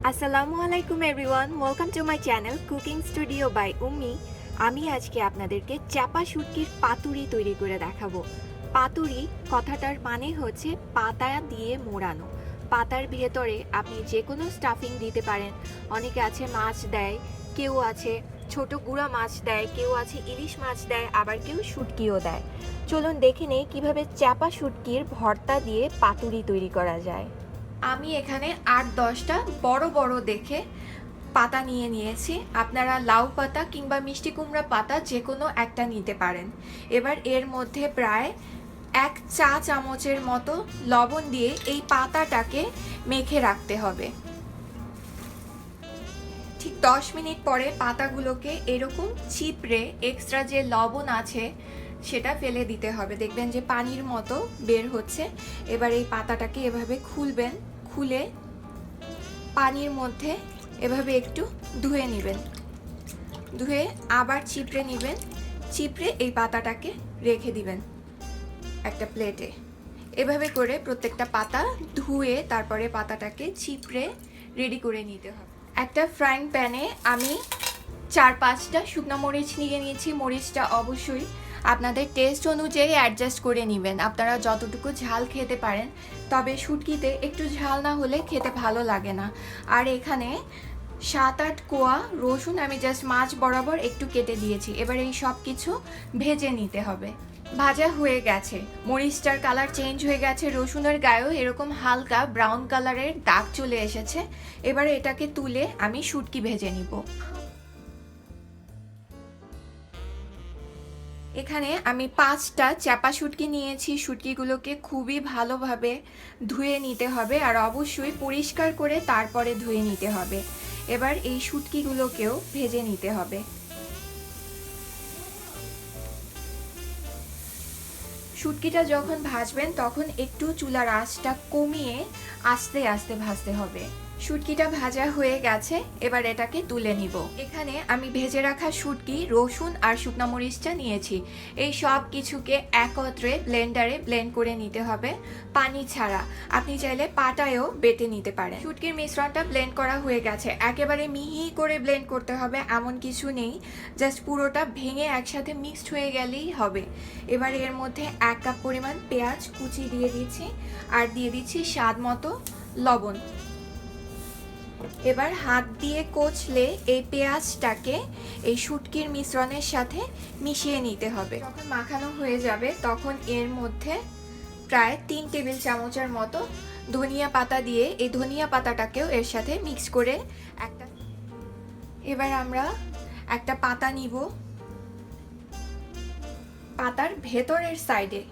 আসসালামু আলাইকুম everyone welcome to my channel cooking studio by Ummi আমি আজকে আপনাদেরকে চাপা শুটকির পাতুরি তৈরি করে দেখাবো। পাতুরি, কথাটার মানে হচ্ছে পাতা দিয়ে মোড়ানো। পাতার ভেতরে আপনি যে কোনো স্টাফিং দিতে পারেন। অনেকে আছে মাছ দেয়, কেউ আছে ছোট গুঁড়া মাছ দেয়, কেউ আছে ইলিশ মাছ দেয়, আবার কেউ শুটকিও দেয়। চলুন দেখে নেই কীভাবে চাপা শুটকির ভর্তা দিয়ে পাতুরি তৈরি করা যায়। আমি এখানে আট দশটা বড় বড় দেখে পাতা নিয়ে নিয়েছি। আপনারা লাউ পাতা কিংবা মিষ্টি কুমড়া পাতা যে কোনো একটা নিতে পারেন। এবার এর মধ্যে প্রায় এক চা চামচের মতো লবণ দিয়ে এই পাতাটাকে মেখে রাখতে হবে। ঠিক দশ মিনিট পরে পাতাগুলোকে এরকম চিপড়ে এক্সট্রা যে লবণ আছে সেটা ফেলে দিতে হবে। দেখবেন যে পানির মতো বের হচ্ছে। এবার এই পাতাটাকে এভাবে খুলবেন। খুলে পানির মধ্যে এভাবে একটু ধুয়ে নেবেন। ধুয়ে আবার চিপড়ে নেবেন। চিপড়ে এই পাতাটাকে রেখে দিবেন একটা প্লেটে। এভাবে করে প্রত্যেকটা পাতা ধুয়ে তারপরে পাতাটাকে চিপড়ে রেডি করে নিতে হবে। একটা ফ্রাইং প্যানে আমি চার পাঁচটা শুকনো মরিচ নিয়ে নিয়েছি। মরিচটা অবশ্যই আপনাদের টেস্ট অনুযায়ী অ্যাডজাস্ট করে নেবেন। আপনারা যতটুকু ঝাল খেতে পারেন, তবে শুটকিতে একটু ঝাল না হলে খেতে ভালো লাগে না। আর এখানে সাত আট কোয়া রসুন আমি জাস্ট মাছ বরাবর একটু কেটে দিয়েছি। এবার এই সব কিছু ভেজে নিতে হবে। ভাজা হয়ে গেছে। মরিচটার কালার চেঞ্জ হয়ে গেছে। রসুনের গায়েও এরকম হালকা ব্রাউন কালারের দাগ চলে এসেছে। এবারে এটাকে তুলে আমি শুটকি ভেজে নিব। এখানে আমি পাঁচটা চাপা শুটকি নিয়েছি। শুটকিগুলোকে খুবই ভালোভাবে ধুয়ে নিতে হবে আর অবশ্যই পরিষ্কার করে তারপরে ধুয়ে নিতে হবে। এবার এই শুটকিগুলোকেও ভেজে নিতে হবে। শুটকিটা যখন ভাজবেন তখন একটু চুলার আঁচটা কমিয়ে আস্তে আস্তে ভাজতে হবে। শুটকিটা ভাজা হয়ে গেছে, এবার এটাকে তুলে নিব। এখানে আমি ভেজে রাখা শুটকি, রসুন আর শুকনা মরিচটা নিয়েছি। এই সব কিছুকে একত্রে ব্লেন্ডারে ব্লেন্ড করে নিতে হবে পানি ছাড়া। আপনি চাইলে পাটায়ও বেটে নিতে পারেন। শুটকির মিশ্রণটা ব্লেন্ড করা হয়ে গেছে। একেবারে মিহি করে ব্লেন্ড করতে হবে, এমন কিছু নেই। জাস্ট পুরোটা ভেঙে একসাথে মিক্সড হয়ে গেলেই হবে। এবার এর মধ্যে এক কাপ পরিমাণ পেঁয়াজ কুচি দিয়ে দিচ্ছি, আর দিয়ে দিচ্ছি স্বাদ মতো লবণ। এবার হাত দিয়ে কচলে এই পেঁয়াজটাকে এই শুটকির মিশ্রণের সাথে মিশিয়ে নিতে হবে। যখন মাখানো হয়ে যাবে, তখন এর মধ্যে প্রায় তিন টেবিল চামচের মতো ধনিয়া পাতা দিয়ে এই ধনিয়া পাতাটাকেও এর সাথে মিক্স করে একটা এবার আমরা একটা পাতা নিব। পাতার ভেতরের সাইডে।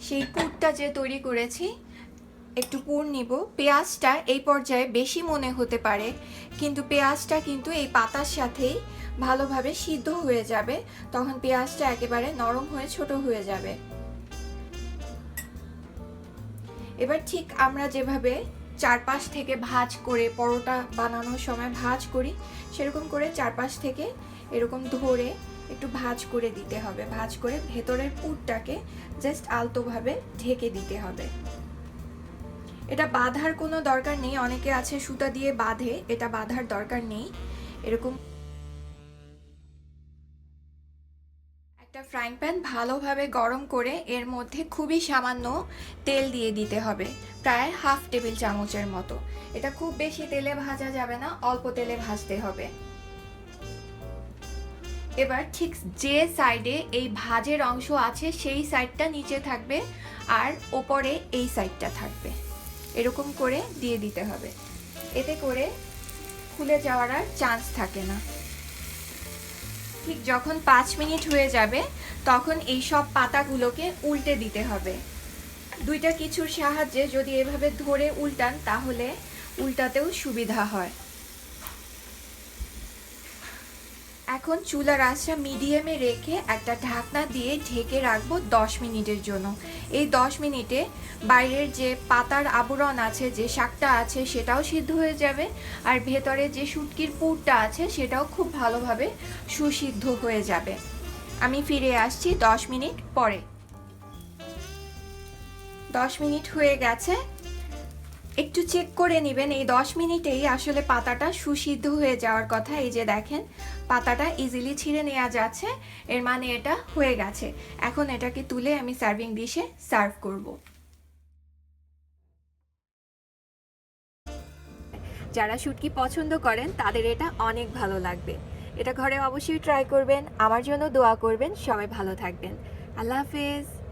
সেই পুরটা যে তৈরি করেছি একটু পুর নিব। পেঁয়াজটা এই পর্যায়ে বেশি মনে হতে পারে, কিন্তু পেঁয়াজটা কিন্তু এই পাতার সাথেই ভালোভাবে সিদ্ধ হয়ে যাবে। তখন পেঁয়াজটা একেবারে নরম হয়ে ছোট হয়ে যাবে। এবার ঠিক আমরা যেভাবে চারপাশ থেকে ভাজ করে পরোটা বানানোর সময় ভাজ করি, সেরকম করে চারপাশ থেকে এরকম ধরে একটু ভাজ করে দিতে হবে। ভাজ করে ভেতরের পুরটাকে জাস্ট আলতোভাবে ঢেকে দিতে হবে। এটা বাঁধার কোনো দরকার নেই। অনেকে আছে সুতা দিয়ে বাঁধে, এটা বাঁধার দরকার নেই। এরকম একটা ফ্রাইং প্যান ভালোভাবে গরম করে এর মধ্যে খুবই সামান্য তেল দিয়ে দিতে হবে, প্রায় হাফ টেবিল চামচের মতো। এটা খুব বেশি তেলে ভাজা যাবে না, অল্প তেলে ভাজতে হবে। এবার ঠিক যে সাইডে এই ভাজের অংশ আছে, সেই সাইডটা নিচে থাকবে আর ওপরে এই সাইডটা থাকবে। এরকম করে দিয়ে দিতে হবে। এতে করে খুলে যাওয়ার আর চান্স থাকে না। ঠিক যখন পাঁচ মিনিট হয়ে যাবে, তখন এই সব পাতাগুলোকে উল্টে দিতে হবে। দুইটা কিছুর সাহায্যে যদি এভাবে ধরে উল্টান, তাহলে উল্টাতেও সুবিধা হয়। এখন চুলার আঁচটা মিডিয়ামে রেখে একটা ঢাকনা দিয়ে ঢেকে রাখব দশ মিনিটের জন্য। এই দশ মিনিটে বাইরের যে পাতার আবরণ আছে, যে শাকটা আছে, সেটাও সিদ্ধ হয়ে যাবে। আর ভেতরে যে শুটকির পুরটা আছে, সেটাও খুব ভালোভাবে সুসিদ্ধ হয়ে যাবে। আমি ফিরে আসছি দশ মিনিট পরে। দশ মিনিট হয়ে গেছে। একটু চেক করে নেবেন, এই দশ মিনিটেই আসলে পাতাটা সুসিদ্ধ হয়ে যাওয়ার কথা। এই যে দেখেন, পাতাটা ইজিলি ছিঁড়ে নেওয়া যাচ্ছে, এর মানে এটা হয়ে গেছে। এখন এটাকে তুলে আমি সার্ভিং ডিশে সার্ভ করব। যারা শুটকি পছন্দ করেন, তাদের এটা অনেক ভালো লাগবে। এটা ঘরে অবশ্যই ট্রাই করবেন। আমার জন্য দোয়া করবেন। সবাই ভালো থাকবেন। আল্লাহ হাফেজ।